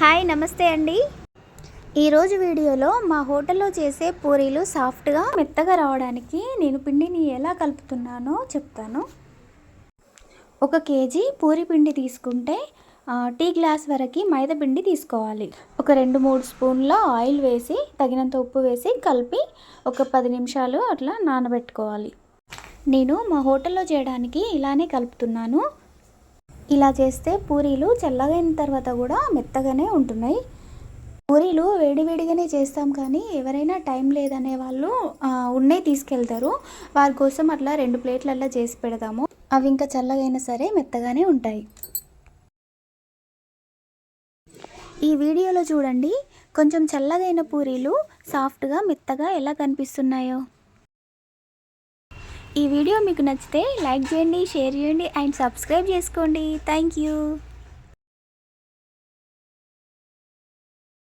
Hi నమస్తే అండి. ఈరోజు వీడియోలో మా హోటల్లో చేసే పూరీలు సాఫ్ట్గా మెత్తగా రావడానికి నేను పిండిని ఎలా కలుపుతున్నానో చెప్తాను. ఒక కేజీ పూరి పిండి తీసుకుంటే టీ గ్లాస్ వరకు మైదా పిండి తీసుకోవాలి. ఒక రెండు మూడు స్పూన్ల ఆయిల్ వేసి తగినంత ఉప్పు వేసి కలిపి ఒక పది నిమిషాలు అట్లా నానబెట్టుకోవాలి. నేను మా హోటల్లో చేయడానికి ఇలానే కలుపుతున్నాను. ఇలా చేస్తే పూరీలు చల్లగైన తర్వాత కూడా మెత్తగానే ఉంటున్నాయి. పూరీలు వేడివేడిగానే చేస్తాం కానీ ఎవరైనా టైం లేదనే వాళ్ళు ఉన్నే ఉన్నాయి తీసుకెళ్తారు. వారి కోసం అట్లా రెండు ప్లేట్లల్లో చేసి పెడతాము. అవి ఇంకా చల్లగైనా సరే మెత్తగానే ఉంటాయి. ఈ వీడియోలో చూడండి కొంచెం చల్లగైన పూరీలు సాఫ్ట్గా మెత్తగా ఎలా కనిపిస్తున్నాయో. ఈ వీడియో మీకు నచ్చితే లైక్ చేయండి షేర్ చేయండి అండ్ సబ్స్క్రైబ్ చేసుకోండి. Thank you.